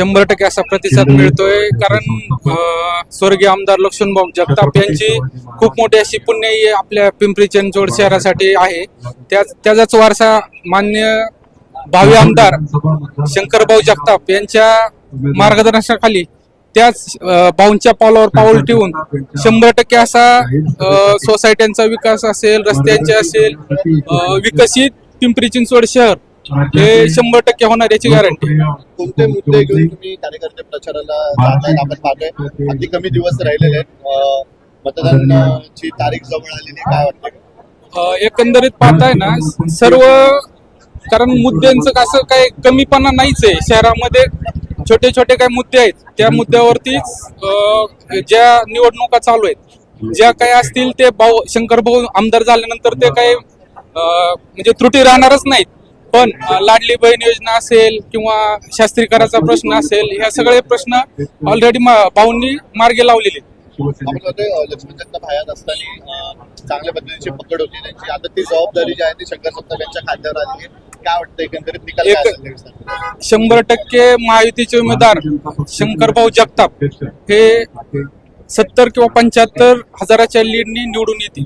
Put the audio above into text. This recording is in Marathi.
शंभर टक्के असा प्रतिसाद मिळतोय. कारण स्वर्गीय आमदार लक्ष्मणभाऊ जगताप यांची खूप मोठी अशी पुण्याई आपल्या पिंपरी चिंचवड शहरासाठी आहे. त्याच त्याचाच वारसा मान्य भावी आमदार शंकरभाऊ जगताप यांच्या मार्गदर्शनाखाली त्याच भाऊंच्या पावलावर पाऊल ठेवून शंभर टक्के असा सोसायट्यांचा विकास असेल रस्त्यांचे असेल विकसित पिंपरी चिंचवड शहर. हे शंभर टक्के होणार याची गॅरंटी कोणते मुद्दे घेऊन तुम्ही कार्यकर्ते प्रचाराला आपण पाहतोय. अगदी कमी दिवस राहिलेले आहेत. मतदानाची तारीख जवळ आलेली. काय वाटतं एकंदरीत पाहताय ना सर्व कारण मुद्द्यांचं असं काही कमीपणा नाहीच आहे. शहरामध्ये छोटे छोटे काही मुद्दे आहेत त्या मुद्द्यावरतीच ज्या निवडणुका चालू आहेत ज्या काही असतील ते भाऊ शंकर भाऊ आमदार झाल्यानंतर ते काही म्हणजे त्रुटी राहणारच नाहीत. पण लाडली बहीण योजना असेल किंवा शास्त्रीकराचा प्रश्न असेल ह्या सगळे प्रश्न ऑलरेडी भाऊंनी मार्गी लावलेले. असताना चांगल्या पद्धतीची पकड होती. त्यांची आता ती जबाबदारी जी आहे ती शंकर यांच्या खात्यावर आहे. काय वाटतं एकंदरीत निकाल? शंभर टक्के महायुतीचे उमेदवार शंकरभाऊ जगताप हे सत्तर किंवा पंच्याहत्तर हजाराच्या लीडनी निवडून येतील.